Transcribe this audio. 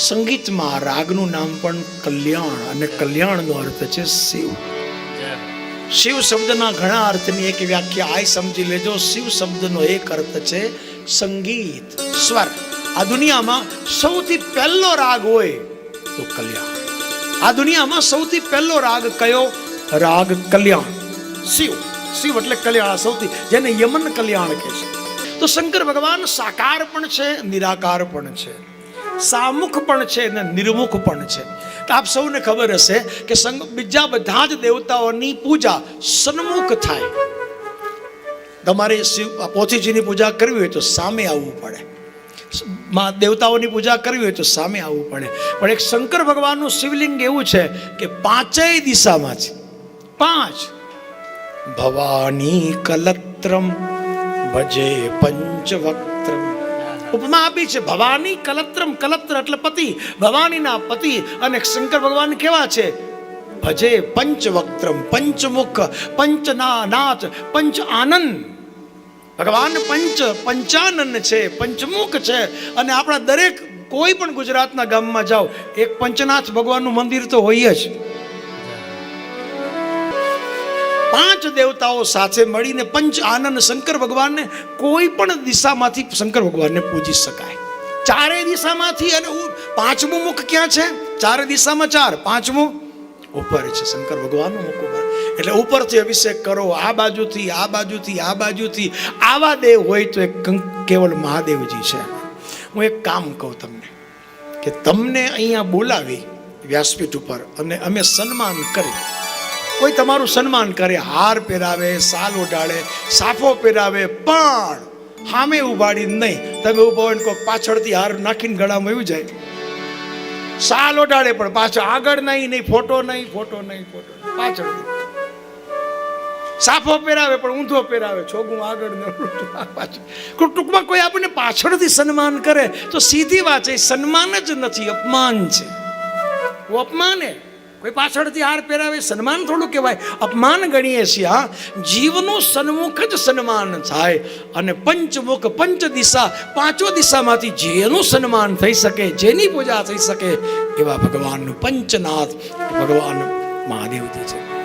સંગીતમાં રાગનું નામ પણ કલ્યાણ અને કલ્યાણનો અર્થ છે શિવ. શિવ શબ્દના ઘણા અર્થની એક વ્યાખ્યા આ સમજી લેજો. શિવ શબ્દનો એક અર્થ છે સંગીત. સ્વર. આ દુનિયામાં સૌથી પહેલો રાગ હોય તો કલ્યાણ. આ દુનિયામાં સૌથી પહેલો રાગ કયો? રાગ કલ્યાણ. શિવ. શિવ એટલે કલ્યાણ સૌથી. જેને યમન કલ્યાણ કહે છે. તો શંકર ભગવાન સાકાર પણ છે નિરાકાર પણ છે. સામુખ પણ છે અને નિર્મુખ પણ છે. આપ સૌને ખબર હશે કે સંગ બીજા બધા જ દેવતાઓની પૂજા સન્મુખ થાય. તમારે શિવ પોથીજીની પૂજા કરવી હોય તો સામે આવવું પડે. માં દેવતાઓની પૂજા કરવી હોય તો સામે આવવું પડે. પણ એક શંકર ભગવાનનું શિવલિંગ એવું છે કે પાંચેય દિશામાં છે. પાંચ. ભવાની કલત્રમ, ભજે પંચવક્ત્રમ. ઉપમા આપી છે. ભવાની કલત્રમ કલત્ર એટલે પતિ. ભવાનીના પતિ અને શંકર ભગવાન કેવા છે? ભજે પંચવક્ત્રમ, પંચમુખ, પંચનાનાથ, પંચ આનંદ. ભગવાન પંચ પંચાનન છે, પંચમુખ છે. અને આપણા દરેક કોઈ પણ ગુજરાતના ગામમાં જાઓ, એક પંચનાથ ભગવાનનું મંદિર તો હોય જ. પાંચ દેવતાઓ સાથે મળીને પંચ આનંદ શંકર ભગવાનને કોઈ પણ દિશામાંથી શંકર ભગવાનને પૂજી શકાય. ચારે દિશામાંથી અને પાંચમું મુખ ક્યાં છે? ચારે દિશામાં ચાર, પાંચમું ઉપર છે. શંકર ભગવાનનું મુખ ઉપર. એટલે ઉપરથી અભિષેક કરો, આ બાજુથી આ બાજુથી આ બાજુથી. આવા દેવ હોય તો એક કેવલ મહાદેવજી છે. હું એક કામ કહું તમને, કે તમને અહીંયા બોલાવી વ્યાસપીઠ ઉપર અને અમે સન્માન કરી કોઈ તમારું સન્માન કરે, હાર પહેરાવે, સાલ ઓઢાડે સાફો પહેરાવે, પણ સામે ઉભાડી નહીં. તમે ઊભા હોય કોઈ પાછળથી હાર નાખીને ગળામાં એવું જાય. સાલ ઓઢાડે પણ પાછળ આગળ નહીં નહીં, ફોટો નહીં ફોટો નહીં, ફોટો પાછળ. સાફો પહેરાવે પણ ઊંધો પહેરાવે, છોગું આગળ પાછળ. ટૂંકમાં કોઈ આપણને પાછળથી સન્માન કરે, તો સીધી વાત છે સન્માન જ નથી, અપમાન છે. અપમાન? હે કોઈ પાછળથી હાર પહેરાવે, સન્માન થોડું કહેવાય. અપમાન ગણીએ છીએ, હા. જીવનું સન્મુખ જ સન્માન થાય અને પંચમુખ પંચ દિશા પાંચો દિશામાંથી જેનું સન્માન થઈ શકે, જેની પૂજા થઈ શકે, એવા ભગવાનનું પંચનાથ ભગવાન મહાદેવજી છે